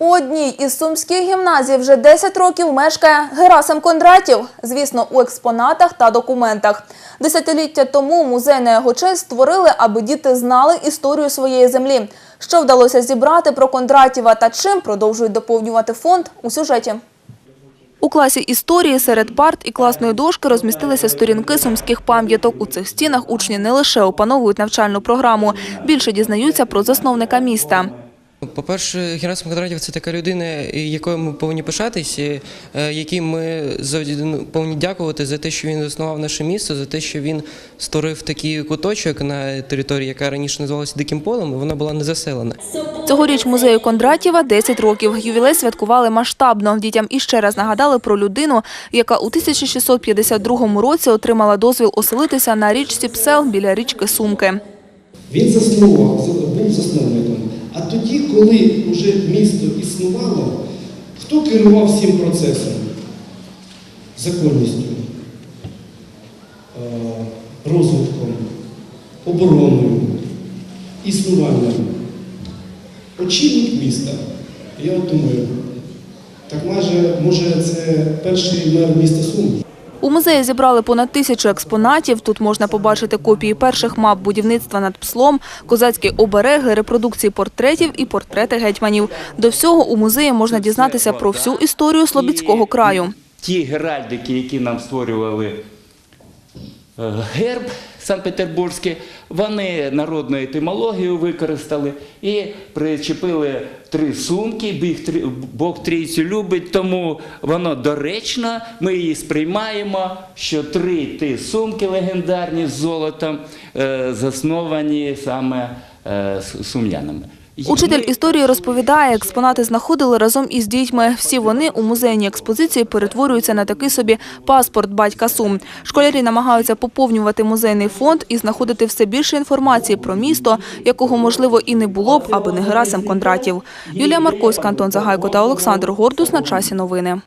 У одній із сумських гімназій вже 10 років мешкає Герасим Кондратів, звісно, у експонатах та документах. Десятиліття тому музей на його честь створили, аби діти знали історію своєї землі. Що вдалося зібрати про Кондратєва та чим продовжують доповнювати фонд у сюжеті. У класі історії серед парт і класної дошки розмістилися сторінки сумських пам'яток. У цих стінах учні не лише опановують навчальну програму, більше дізнаються про засновника міста. По-перше, Герасим Кондратів – це така людина, якою ми повинні пишатись, е, якій ми завжди, ну, повинні дякувати за те, що він заснував наше місто, за те, що він створив такий куточок на території, яка раніше називалася Диким полем, і вона була не заселена. Цьогоріч музею Кондратєва 10 років. Ювілей святкували масштабно. Дітям іще раз нагадали про людину, яка у 1652 році отримала дозвіл оселитися на річці Псел біля річки Сумки. Він заснував, був засновником. Тоді, коли вже місто існувало, хто керував всім процесом? Законністю, е, розвитком, обороною, існуванням. Очільник міста, я от думаю, так майже, може, це перший мер міста Сум. У музеї зібрали понад тисячу експонатів. Тут можна побачити копії перших мап будівництва над Пслом, козацькі обереги, репродукції портретів і портрети гетьманів. До всього у музеї можна дізнатися про всю історію Слобідського краю. Ті геральдики, які нам створювали герб Санкт-Петербурзький, вони народну етимологію використали і причепили три сумки. Бог трійцю любить, тому воно доречно. Ми її сприймаємо, що три ті сумки легендарні з золотом е, засновані саме е, сум'янами. Учитель історії розповідає, експонати знаходили разом із дітьми. Всі вони у музейній експозиції перетворюються на такий собі паспорт батька Сум. Школярі намагаються поповнювати музейний фонд і знаходити все більше інформації про місто, якого можливо і не було б, аби не Герасим Кондратів. Юлія Марковська, Антон Загайко та Олександр Гордус на часі новини.